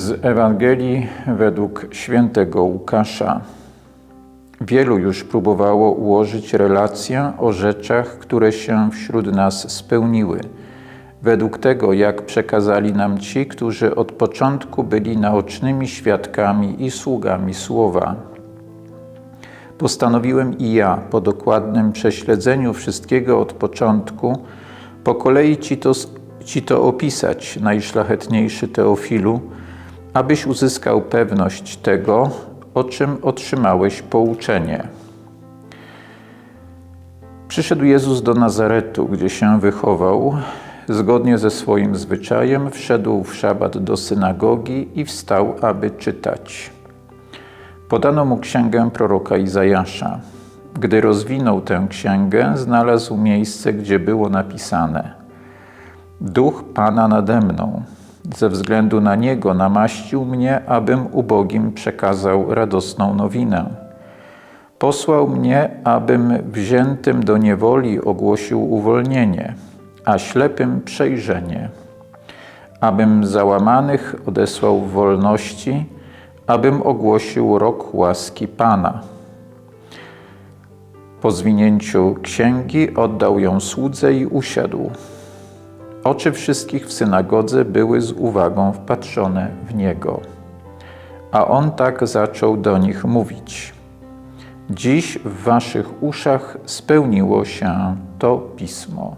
Z Ewangelii według świętego Łukasza. Wielu już próbowało ułożyć relację o rzeczach, które się wśród nas spełniły, według tego, jak przekazali nam ci, którzy od początku byli naocznymi świadkami i sługami słowa. Postanowiłem i ja, po dokładnym prześledzeniu wszystkiego od początku, po kolei ci to, ci to opisać, najszlachetniejszy Teofilu, abyś uzyskał pewność tego, o czym otrzymałeś pouczenie. Przyszedł Jezus do Nazaretu, gdzie się wychował. Zgodnie ze swoim zwyczajem wszedł w szabat do synagogi i wstał, aby czytać. Podano mu księgę proroka Izajasza. Gdy rozwinął tę księgę, znalazł miejsce, gdzie było napisane: Duch Pana nade mną. Ze względu na niego namaścił mnie, abym ubogim przekazał radosną nowinę. Posłał mnie, abym wziętym do niewoli ogłosił uwolnienie, a ślepym przejrzenie, abym załamanych odesłał w wolności, abym ogłosił rok łaski Pana. Po zwinięciu księgi oddał ją słudze i usiadł. Oczy wszystkich w synagodze były z uwagą wpatrzone w niego. A on tak zaczął do nich mówić: Dziś w waszych uszach spełniło się to pismo.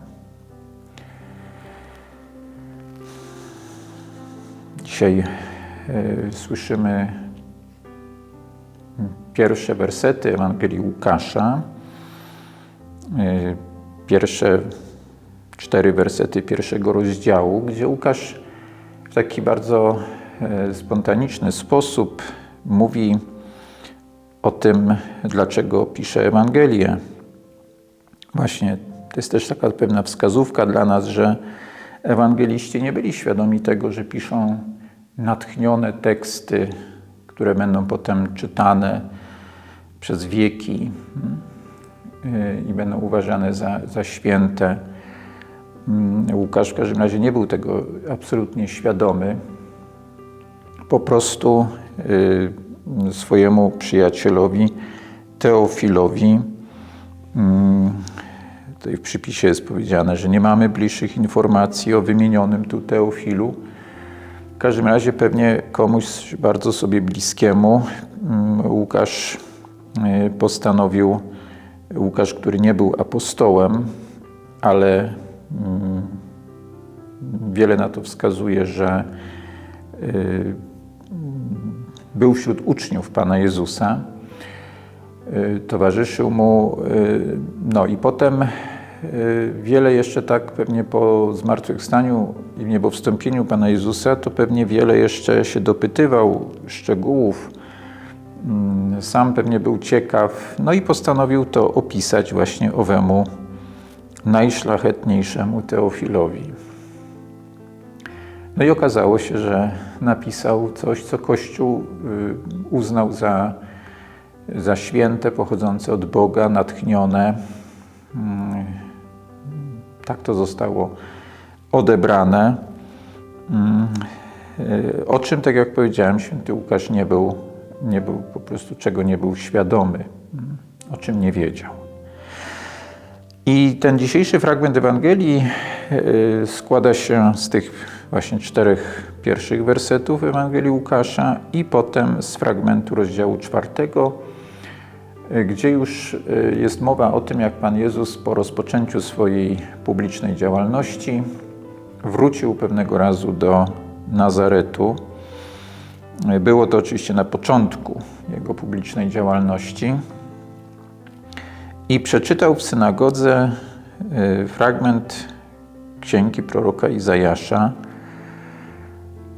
Dzisiaj y, słyszymy pierwsze wersety Ewangelii Łukasza. Y, pierwsze cztery wersety pierwszego rozdziału, gdzie Łukasz w taki bardzo e, spontaniczny sposób mówi o tym, dlaczego pisze Ewangelię. Właśnie to jest też taka pewna wskazówka dla nas, że ewangeliści nie byli świadomi tego, że piszą natchnione teksty, które będą potem czytane przez wieki hmm, e, i będą uważane za, za święte. Mm, Łukasz w każdym razie nie był tego absolutnie świadomy. Po prostu y, swojemu przyjacielowi Teofilowi, mm, tutaj w przypisie jest powiedziane, że nie mamy bliższych informacji o wymienionym tu Teofilu. W każdym razie pewnie komuś bardzo sobie bliskiemu mm, Łukasz y, postanowił, Łukasz, który nie był apostołem, ale wiele na to wskazuje, że y, był wśród uczniów Pana Jezusa, y, towarzyszył mu, y, no i potem wiele jeszcze tak pewnie po zmartwychwstaniu i niebowstąpieniu Pana Jezusa, to pewnie wiele jeszcze się dopytywał szczegółów. Mm, sam pewnie był ciekaw, no i postanowił to opisać właśnie owemu najszlachetniejszemu Teofilowi. No i okazało się, że napisał coś, co Kościół y, uznał za, za święte, pochodzące od Boga, natchnione. Mm, tak to zostało odebrane. Mm, y, o czym, tak jak powiedziałem, święty Łukasz nie był, nie był po prostu czego nie był świadomy, mm, o czym nie wiedział. I ten dzisiejszy fragment Ewangelii y, składa się z tych właśnie czterech pierwszych wersetów Ewangelii Łukasza i potem z fragmentu rozdziału czwartego, y, gdzie już y, jest mowa o tym, jak Pan Jezus po rozpoczęciu swojej publicznej działalności wrócił pewnego razu do Nazaretu. Było to oczywiście na początku jego publicznej działalności i przeczytał w synagodze y, fragment księgi proroka Izajasza,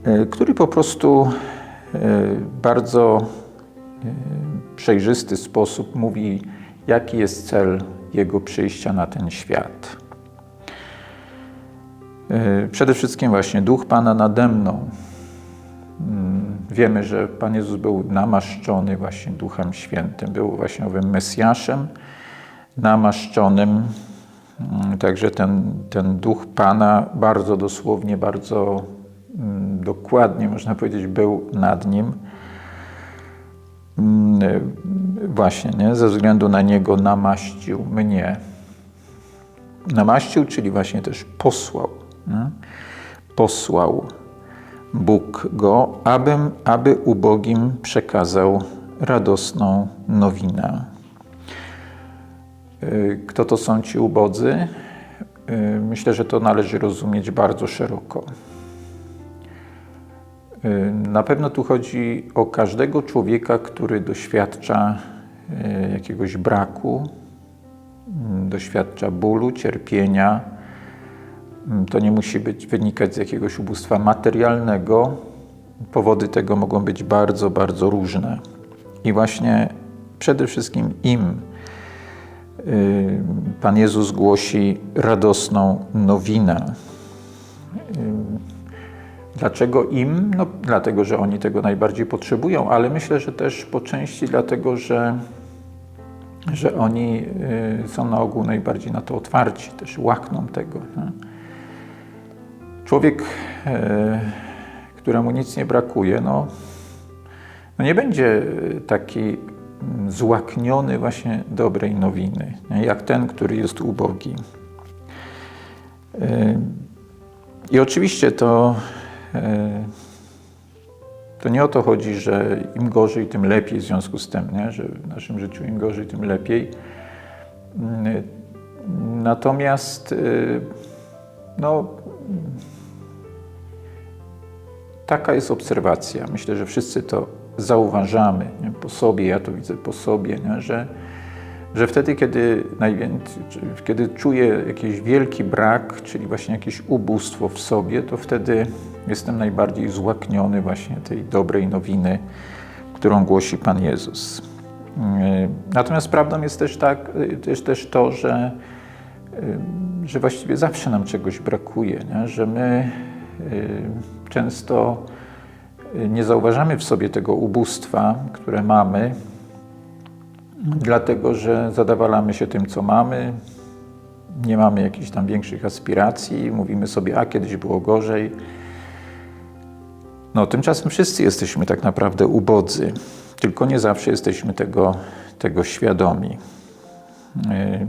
y, który po prostu y, bardzo przejrzysty sposób mówi, jaki jest cel jego przyjścia na ten świat. Przede wszystkim właśnie Duch Pana nade mną. Mm, wiemy, że Pan Jezus był namaszczony właśnie Duchem Świętym, był właśnie owym Mesjaszem, namaszczonym. Mm, także ten, ten duch Pana bardzo dosłownie, bardzo mm, dokładnie można powiedzieć, był nad nim. Mm, Właśnie, nie? ze względu na niego namaścił mnie. Namaścił, czyli właśnie też posłał. Nie? Posłał Bóg go, abym, aby ubogim przekazał radosną nowinę. Y, Kto to są ci ubodzy? Y, Myślę, że to należy rozumieć bardzo szeroko. Y, Na pewno tu chodzi o każdego człowieka, który doświadcza jakiegoś braku, mm, doświadcza bólu, cierpienia. Mm, To nie musi być, wynikać z jakiegoś ubóstwa materialnego. Powody tego mogą być bardzo, bardzo różne. I właśnie przede wszystkim im Pan Jezus głosi radosną nowinę. Y, Dlaczego im? No, dlatego, że oni tego najbardziej potrzebują, ale myślę, że też po części dlatego, że, że oni y, są na ogół najbardziej na to otwarci, też łakną tego. Człowiek, któremu nic nie brakuje, no, no nie będzie taki złakniony właśnie dobrej nowiny, jak ten, który jest ubogi. Y, I oczywiście to, y, to nie o to chodzi, że im gorzej, tym lepiej w związku z tym, nie? że w naszym życiu im gorzej, tym lepiej. Y, Natomiast y, no, taka jest obserwacja. Myślę, że wszyscy to zauważamy nie? po sobie, ja to widzę po sobie, nie? Że, że wtedy, kiedy, kiedy czuję jakiś wielki brak, czyli właśnie jakieś ubóstwo w sobie, to wtedy jestem najbardziej złakniony właśnie tej dobrej nowiny, którą głosi Pan Jezus. Yy, Natomiast prawdą jest też, tak, jest też to, że, yy, że właściwie zawsze nam czegoś brakuje, nie? że my często nie zauważamy w sobie tego ubóstwa, które mamy, dlatego że zadawalamy się tym, co mamy, nie mamy jakichś tam większych aspiracji, mówimy sobie, a kiedyś było gorzej. No, tymczasem wszyscy jesteśmy tak naprawdę ubodzy, tylko nie zawsze jesteśmy tego, tego świadomi. Yy,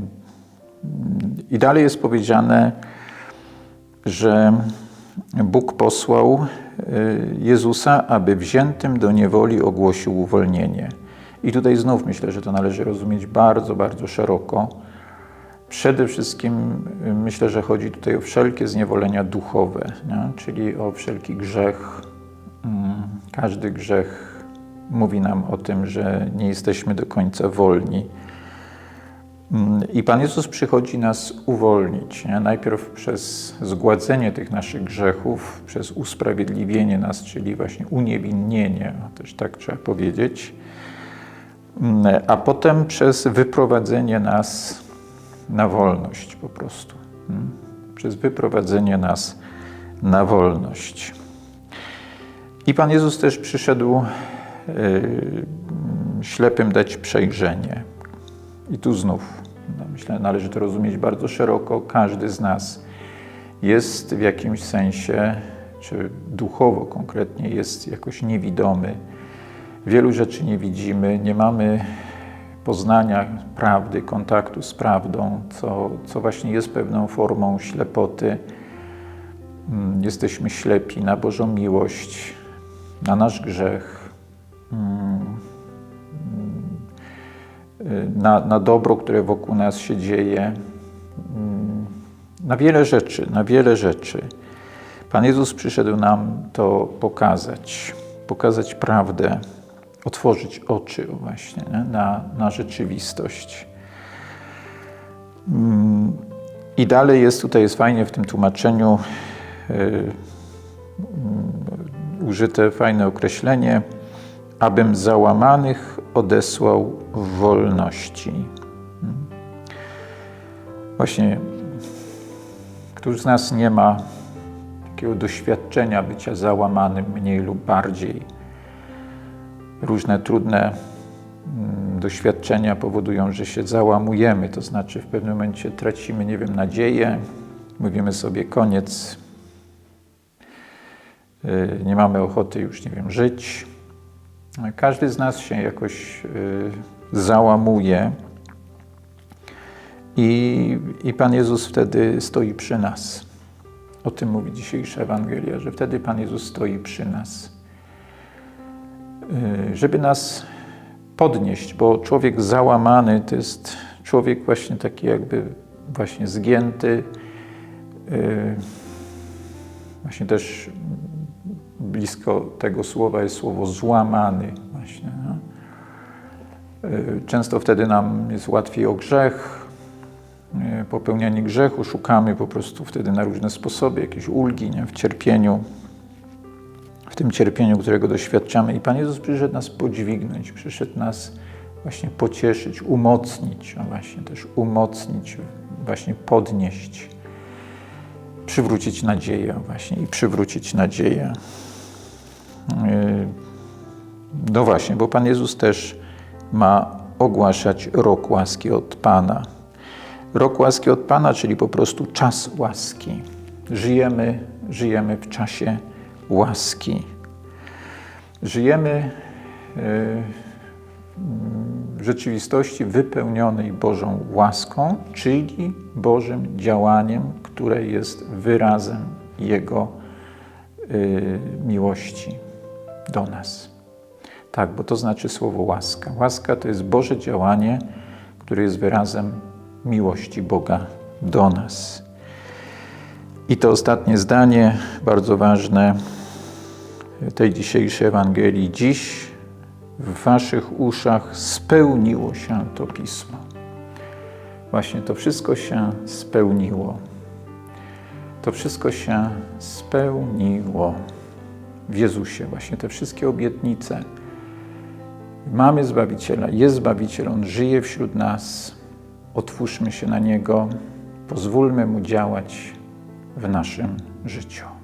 I dalej jest powiedziane, że Bóg posłał Jezusa, aby wziętym do niewoli ogłosił uwolnienie. I tutaj znów myślę, że to należy rozumieć bardzo, bardzo szeroko. Przede wszystkim y, myślę, że chodzi tutaj o wszelkie zniewolenia duchowe, nie? czyli o wszelki grzech. Mm, Każdy grzech mówi nam o tym, że nie jesteśmy do końca wolni. I Pan Jezus przychodzi nas uwolnić. Nie? Najpierw przez zgładzenie tych naszych grzechów, przez usprawiedliwienie nas, czyli właśnie uniewinnienie, też tak trzeba powiedzieć, Mm, a potem przez wyprowadzenie nas na wolność po prostu. Mm, Przez wyprowadzenie nas na wolność. I Pan Jezus też przyszedł yy, ślepym dać przejrzenie. I tu znów, no myślę, należy to rozumieć bardzo szeroko. Każdy z nas jest w jakimś sensie, czy duchowo konkretnie, jest jakoś niewidomy. Wielu rzeczy nie widzimy, nie mamy poznania prawdy, kontaktu z prawdą, co, co właśnie jest pewną formą ślepoty. Mm, Jesteśmy ślepi na Bożą miłość, na nasz grzech. Mm, na, na dobro, które wokół nas się dzieje, mm, na wiele rzeczy, na wiele rzeczy. Pan Jezus przyszedł nam to pokazać, pokazać prawdę, otworzyć oczy właśnie nie? Na, na rzeczywistość. Mm, I dalej jest tutaj, jest fajnie w tym tłumaczeniu y, mm, użyte fajne określenie, abym załamanych odesłał wolności. Mm. Właśnie, któż z nas nie ma takiego doświadczenia bycia załamanym mniej lub bardziej? Różne trudne mm, doświadczenia powodują, że się załamujemy, to znaczy w pewnym momencie tracimy, nie wiem, nadzieję, mówimy sobie koniec, y, nie mamy ochoty już, nie wiem, żyć. Każdy z nas się jakoś y, załamuje i, i Pan Jezus wtedy stoi przy nas. O tym mówi dzisiejsza Ewangelia, że wtedy Pan Jezus stoi przy nas, y, żeby nas podnieść, bo człowiek załamany to jest człowiek właśnie taki jakby właśnie zgięty, y, właśnie też blisko tego słowa jest słowo złamany właśnie. No. Y, Często wtedy nam jest łatwiej o grzech, y, popełnianie grzechu, szukamy po prostu wtedy na różne sposoby jakieś ulgi nie? w cierpieniu, w tym cierpieniu, którego doświadczamy. I Pan Jezus przyszedł nas podźwignąć, przyszedł nas właśnie pocieszyć, umocnić, a właśnie też umocnić, właśnie podnieść, przywrócić nadzieję właśnie i przywrócić nadzieję. Yy, No właśnie, bo Pan Jezus też ma ogłaszać rok łaski od Pana. Rok łaski od Pana, czyli po prostu czas łaski. Żyjemy, żyjemy w czasie łaski. Żyjemy yy, w rzeczywistości wypełnionej Bożą łaską, czyli Bożym działaniem, które jest wyrazem Jego y, miłości do nas. Tak, bo to znaczy słowo łaska. Łaska to jest Boże działanie, które jest wyrazem miłości Boga do nas. I to ostatnie zdanie, bardzo ważne, tej dzisiejszej Ewangelii. Dziś w waszych uszach spełniło się to pismo. Właśnie to wszystko się spełniło. To wszystko się spełniło w Jezusie. Właśnie te wszystkie obietnice. Mamy Zbawiciela, jest Zbawiciel, On żyje wśród nas. Otwórzmy się na Niego, pozwólmy Mu działać w naszym życiu.